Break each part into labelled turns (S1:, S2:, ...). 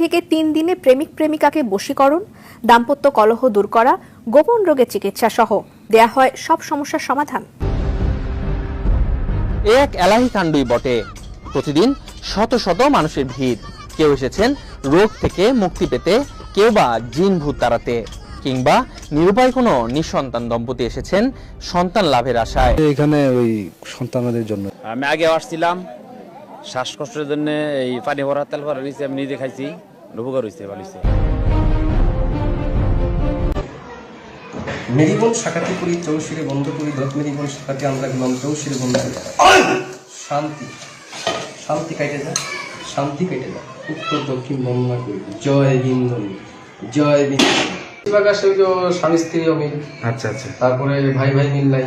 S1: থেকে তিন দিনে প্রেমিক প্রেমিকাকে বশীকরণ দাম্পত্য কলহ দূর করা গোপন রোগের চিকিৎসা সহ। দেয়া হয় সব সমস্যার সমাধান।
S2: এক এলাহি কাণ্ডই বটে। প্রতিদিন শত শত মানুষের ভিড়। কেউ এসেছেন রোগ থেকে মুক্তি পেতে কেউ বা জিন ভূত তাড়াতে কিংবা নিরুপায় কোনো নিঃসন্তান দম্পতি এসেছেন সন্তান লাভের আশায়।
S3: এখানে ওই সন্তানদের জন্য।
S4: আমি আগে আসছিলাম। শ্বাসকষ্টের জন্য এই পানি ভরা তেল ভরা নিয়েছি আমি নিজে খাইছি। উপকার হয়েছে ভালো হয়েছে
S5: মেরিবন করি চৌশিরে বন্ধ করি দশ মেরিবন শাখাতে আমরা গেলাম চৌশিরে বন্ধ করি শান্তি। শান্তি কাটে যায় শান্তি কেটে যায় উত্তর দক্ষিণ বর্ণনা করি। জয় বিন্দনী জয় বিন্দনী বেশিরভাগ আসে ওই স্বামী স্ত্রী অমিল।
S3: আচ্ছা আচ্ছা।
S5: তারপরে ভাই ভাই মিল নাই।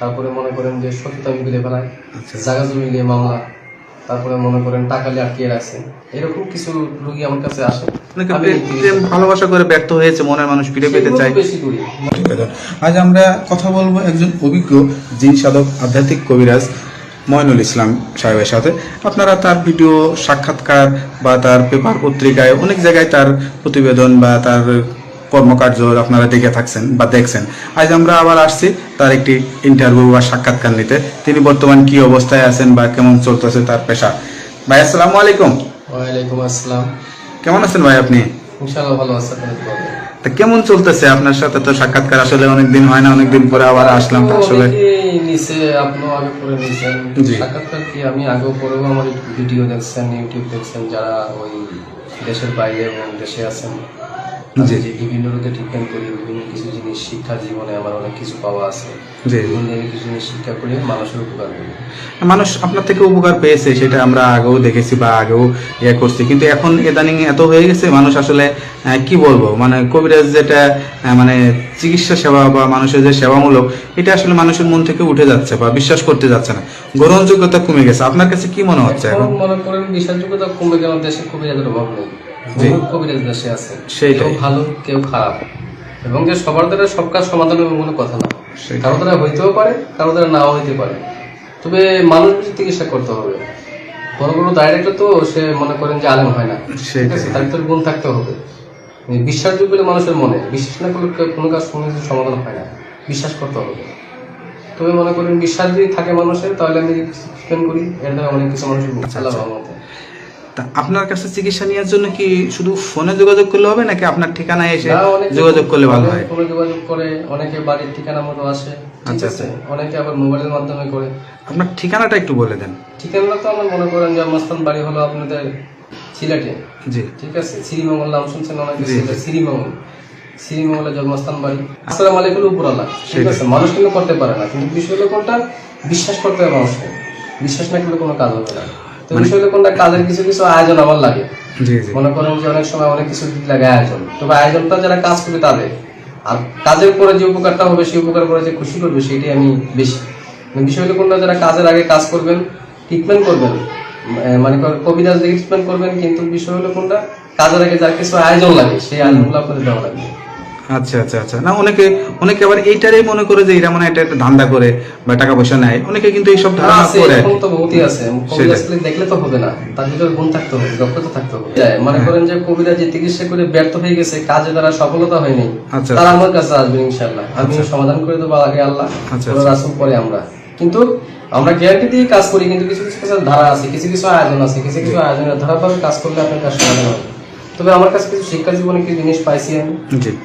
S5: তারপরে মনে করেন যে সত্যতা মিলে ফেলায়। জায়গা জমি নিয়ে মামলা। তারপরে মনে করেন টাকা নিয়ে আটকে রাখছে এরকম কিছু রুগী আমার কাছে আসে।
S6: ভালোবাসা করে ব্যর্থ হয়েছে মনের মানুষ ফিরে পেতে
S7: প্রতিবেদন আজ আমরা কথা বলব একজন অভিজ্ঞ জিন সাধক আধ্যাত্মিক কবিরাজ ময়নুল ইসলাম সাহেবের সাথে। আপনারা তার ভিডিও সাক্ষাৎকার বা তার পেপার পত্রিকায় অনেক জায়গায় তার প্রতিবেদন বা তার কর্মকার্য আপনারা দেখে থাকছেন বা দেখছেন। আজ আমরা আবার আসছি তার একটি ইন্টারভিউ বা সাক্ষাৎকার নিতে। তিনি বর্তমান কি অবস্থায় আছেন বা কেমন চলতেছে তার পেশা। ভাই আসসালামু আলাইকুম।
S5: ওয়ালাইকুম আসসালাম।
S7: কেমন আছেন ভাই আপনি?
S5: ইনশাআল্লাহ ভালো আছে
S7: তা কেমন চলতেছে? আপনার সাথে তো সাক্ষাৎকার আসলে অনেকদিন হয় না অনেকদিন পরে আবার আসলাম আসলে
S5: নিচে আগে সাক্ষাৎকার কি আমি আগেও পরেও আমার ভিডিও দেখছেন ইউটিউব দেখছেন যারা ওই দেশের বাইরে এবং দেশে আছেন। যে বিভিন্ন রোগে ট্রিটমেন্ট করি বিভিন্ন কিছু জিনিস শিক্ষা জীবনে আমার অনেক কিছু পাওয়া আছে।
S7: জি।
S5: কিছু জিনিস শিক্ষা করে মানুষের উপকার করি।
S7: মানুষ আপনার থেকে উপকার পেয়েছে সেটা আমরা আগেও দেখেছি বা আগেও ইয়ে করছি। কিন্তু এখন ইদানিং এত হয়ে গেছে মানুষ আসলে কি বলব? মানে কবিরাজ যেটা মানে চিকিৎসা সেবা বা মানুষের যে সেবামূলক এটা আসলে মানুষের মন থেকে উঠে যাচ্ছে বা বিশ্বাস করতে যাচ্ছে না। গ্রহণযোগ্যতা কমে গেছে। আপনার কাছে কি মনে হচ্ছে
S5: এখন মনে করেন বিশ্বাসযোগ্যতা কমে গেল দেশে কবিরাজের অভাব নেই। বহু কবিরাজ দেশে আছে।
S7: সেইটাই।
S5: ভালো কেউ খারাপ। এবং যে সবার দ্বারা সব কাজ সমাধান হবে কোনো কথা না।
S7: সেটাই।
S5: কারও দ্বারা হইতেও পারে কারও দ্বারা নাও হইতে পারে। তবে মানুষ চিকিৎসা করতে হবে। বড় বড় ডাইরেক্টর তো সে মনে করেন যে আলেম হয় না। ঠিক আছে? তার ভিতরে গুণ থাকতে হবে। বিশ্বাসযোগ্য হলে মানুষের মনে বিশ্বাস না করলে কোনো কাজ কোনো কিছু সমাধান হয় না। বিশ্বাস করতে হবে। তবে মনে করেন বিশ্বাস যদি থাকে মানুষের তাহলে আমি করি এর দ্বারা অনেক কিছু মানুষের আল্লাহ রহমতে।
S7: তা আপনার কাছে চিকিৎসা নেওয়ার জন্য কি শুধু ফোনে যোগাযোগ করলে হবে নাকি আপনার ঠিকানায় এসে যোগাযোগ করলে ভালো হয়?
S5: ফোনে যোগাযোগ করে অনেকে বাড়ির ঠিকানা মতো আসে
S7: আচ্ছা,
S5: আছে? অনেকে আবার মোবাইলের মাধ্যমে করে।
S7: আপনার ঠিকানাটা একটু বলে দেন।
S5: ঠিকানা তো আমার মনে করেন যে মস্তান বাড়ি হলো আপনাদের সিলেটে।
S7: জি।
S5: ঠিক আছে? শ্রীমঙ্গল নাম শুনছেন অনেকে শ্রীমঙ্গল। শ্রীমঙ্গলে জন্মস্থান বাড়ি। আসসালাম আলাইকুম উপরালা ঠিক আছে? মানুষ কিন্তু করতে পারে না কিন্তু বিষয় হলো কোনটা? বিশ্বাস করতে হবে মানুষকে। বিশ্বাস না করলে কোনো কাজ হবে না। বিষয় কোনটা কাজের কিছু কিছু আয়োজন আমার লাগে। মনে করেন যে অনেক সময় অনেক কিছু দিক লাগে আয়োজন। তবে আয়োজনটা যারা কাজ করবে তাদের। আর কাজের পরে যে উপকারটা হবে সেই উপকার করে যে খুশি করবে সেটাই আমি বেশি। মানে বিষয় হলো কোনটা যারা কাজের আগে কাজ করবেন ট্রিটমেন্ট করবেন। মানে কর- কবিরাজ ট্রিটমেন্ট করবেন কিন্তু বিষয় হলো কোনটা? কাজের আগে যার কিছু আয়োজন লাগে সেই আয়োজনগুলো আপনাদের দেওয়া লাগবে।
S7: আচ্ছা আচ্ছা আচ্ছা। না অনেকে অনেকে আবার এইটারই মনে করে যে এরা মানে এটা একটা ধান্দা করে বা টাকা পয়সা নেয়। অনেকে কিন্তু এইসব ধারণা করে।
S5: এখন তো বহুতই আছে। কবিরাজ দেখলে তো হবে না। তার ভিতরে গুণ থাকতে হবে দক্ষতা থাকতে হবে। মনে করেন যে কবিরাজ যে চিকিৎসা করে ব্যর্থ হয়ে গেছে কাজে তারা সফলতা হয়নি
S7: আচ্ছা,
S5: তারা আমার কাছে আসবে ইনশাল্লাহ আমি সমাধান করে দেবো আগে আল্লাহ।
S7: আচ্ছা,
S5: পরে রাসূল পরে আমরা। কিন্তু আমরা গ্যারান্টি দিয়ে কাজ করি কিন্তু কিছু কিছু ধারা আছে কিছু কিছু আয়োজন আছে কিছু কিছু আয়োজনের ধারাভাবে কাজ করলে আপনার কাজ সমাধান হবে। তবে আমার কাছে কিছু শিক্ষা জীবনে কিছু জিনিস পাইছি আমি।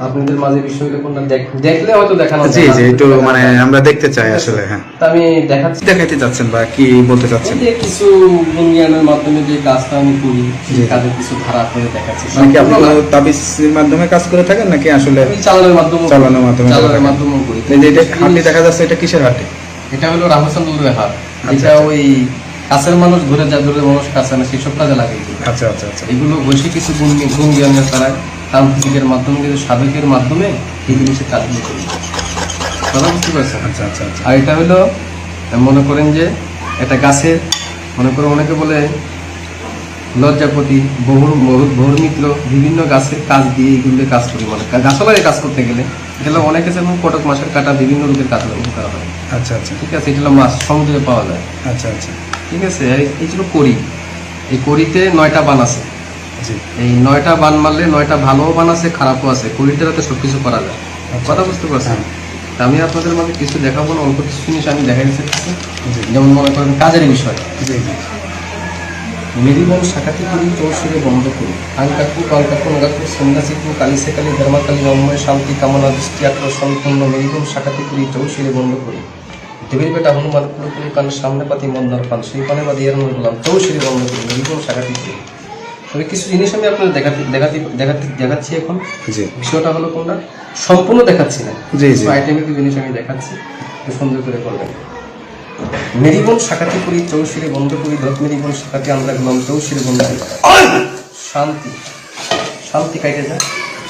S5: আপনাদের মাঝে বিষয়গুলো কোনটা দেখলে হয়তো দেখানো
S7: জি জি একটু মানে আমরা দেখতে চাই আসলে হ্যাঁ।
S5: তা আমি দেখাচ্ছি।
S7: দেখাইতে চাচ্ছেন বা কি বলতে চাচ্ছেন?
S5: যে কিছু গুণজ্ঞানের মাধ্যমে যে কাজটা আমি করি সেই কাজের কিছু ধারা করে দেখাচ্ছি
S7: মানে কি আপনি কোনো তাবিজের মাধ্যমে কাজ করে থাকেন নাকি আসলে
S5: চালানোর মাধ্যমে
S7: চালানোর মাধ্যমে
S5: চালানোর
S7: থাকেন।
S5: মাধ্যমেও করি।
S7: এই যে এটা হাতি দেখা যাচ্ছে এটা কিসের হাতি
S5: এটা হলো রামচন্দ্রের হাত।
S7: আচ্ছা,
S5: এটা ওই কাছের মানুষ ঘুরে যা ধরে মানুষ কাছে না সেই সব কাজে লাগে এগুলো।
S7: আচ্ছা আচ্ছা আচ্ছা।
S5: এগুলো বৈশ্বিক কিছু গুণ গুণ জ্ঞানের দ্বারা তান্ত্রিকের মাধ্যমে কিন্তু সাধকের মাধ্যমে এই জিনিসের কাজগুলো করি। কথা বুঝতে পারছেন
S7: আচ্ছা আচ্ছা আচ্ছা।
S5: আর এটা হলো মনে করেন যে একটা গাছের মনে করেন অনেকে বলে লজ্জাপতি বহু বহু- বহুর্মিত্র বিভিন্ন গাছের কাজ দিয়ে এইগুলো কাজ করি মানে গাছপালায় কাজ করতে গেলে এগুলো অনেকে যেমন কটক মাসের কাটা বিভিন্ন রোগের কাজ উপকার হয়
S7: আচ্ছা আচ্ছা।
S5: ঠিক আছে এটা হলো মাছ সমুদ্রে পাওয়া যায়।
S7: আচ্ছা আচ্ছা।
S5: ঠিক আছে? আর এই ছিল করি এই করিতে নয়টা বান আছে। এই নয়টা বান মারলে নয়টা ভালোও বান আছে খারাপও আছে। কুড়িতে রাতে সবকিছু করা যায়। কথা বুঝতে পারছেন? আমি আপনাদের মাঝে কিছু দেখাবো না অল্প কিছু জিনিস আমি দেখাই চাইছি যেমন মনে করেন কাজের বিষয়। মেরিবন শাখাতি করি চৌশুরে বন্ধ করি আঙ্কাকু কাঙ্কাকু নগাকু সন্ধ্যাসিকু কালিসে কালী ধর্মাকালী নময় শান্তি কামনা দৃষ্টি আকর্ষণ পূর্ণ মেরিবন শাখাতি করি চৌশুরে বন্ধ করি দেবীর বেটা হনুমান পুরোপুরি কান সামনে পাতি মন্দার পান সেই পানে বাদি এর বললাম চৌশুরে বন্ধ করি মেরিবন শাখাতি করি তবে কিছু জিনিস আমি আপনার দেখাতে দেখাতে দেখাতে দেখাচ্ছি এখন।
S3: জি।
S5: বিষয়টা হলো কোনটা? সম্পূর্ণ দেখাচ্ছি না।
S3: জি, জি।
S5: কিছু জিনিস আমি দেখাচ্ছি সুন্দর করে করবেন। মেরিবন শাখাতি করি চৌশিরে বন্ধ করি দত মেরিবন শাখাতি আমরা গেলাম চৌশিরে বন্ধ করি। শান্তি। শান্তি কাইটে যায়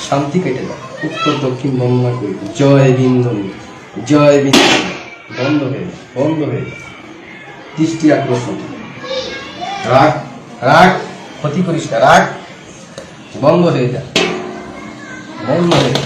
S5: শান্তি কেটে যায় উত্তর দক্ষিণ বর্ণনা করি। জয় বিন্দনী জয় বিন্দনী বন্ধ হয়ে বন্ধ হয়ে। দৃষ্টি আকর্ষণ। রাগ রাগ ক্ষতি করিস না রাগ, বন্ধ হয়ে যা বন্ধ হয়ে যা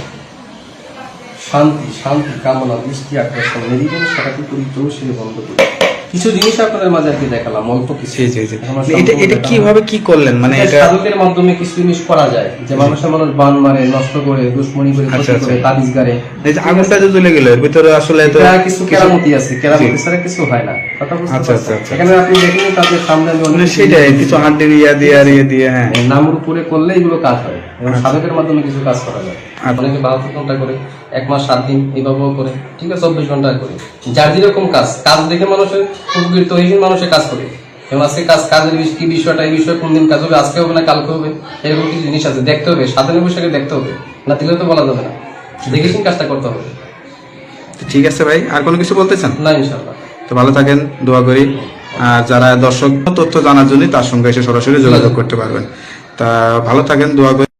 S5: শান্তি শান্তি, কামনা, দৃষ্টি আকর্ষণ মেরিগন সেটাকে করি চৌশিরে বন্ধ করি কিছু জিনিস আপনাদের মাঝে আর কি দেখালাম অল্প কিছু।
S7: জি জি জি। এটা এটা কীভাবে কি করলেন? মানে
S5: এটা সাধকের মাধ্যমে কিছু জিনিস করা যায়। যে মানুষের মানুষ বান মারে নষ্ট করে দুশ্মনী করে ক্ষতি
S7: আচ্ছা,
S5: করে
S7: আচ্ছা।
S5: তাবিজ গারে
S7: এই যে আগুনটা যে জ্বলে গেল এর ভিতরে আসলে তো
S5: কিছু কেরামতি আছে কেরামতি ছাড়া কিছু হয় না। কথা বুঝতে
S7: আচ্ছা, আচ্ছা, আচ্ছা।
S5: এখানে আপনি দেখেন তাদের সামনে আমি
S7: মানে সেটাই। কিছু হাড্ডির ইয়া দিয়ে আর ইয়ে দিয়ে হ্যাঁ।
S5: নামের উপরে করলে এগুলো কাজ হয়। সাধকের মাধ্যমে কিছু কাজ করা যায়।
S7: আচ্ছা।
S5: অনেকে বাহাত্তর ঘণ্টা করে এক মাস সাত দিন এইভাবেও করে। ঠিক আছে চব্বিশ ঘণ্টা করে। যার যেরকম কাজ কাজ দেখে মানুষের উপকৃত হয়েছে মানুষের কাজ করে। এবং আজকে কাজ কাজের কি বিষয়টা এই বিষয়ে কোন দিন কাজ হবে আজকে হবে না কালকে হবে এরকম কিছু জিনিস আছে। দেখতে হবে সাধারণ বৈশাখে দেখতে হবে। না দিলে তো বলা যাবে না। দেখে শুনে কাজটা করতে হবে।
S7: ঠিক আছে ভাই আর কোনো কিছু বলতে চান?
S5: না ইনশাল্লাহ
S7: তো ভালো থাকেন দোয়া করি। আর যারা দর্শক তথ্য জানার জন্য তার সঙ্গে এসে সরাসরি যোগাযোগ করতে পারবেন। তা ভালো থাকেন দোয়া করি।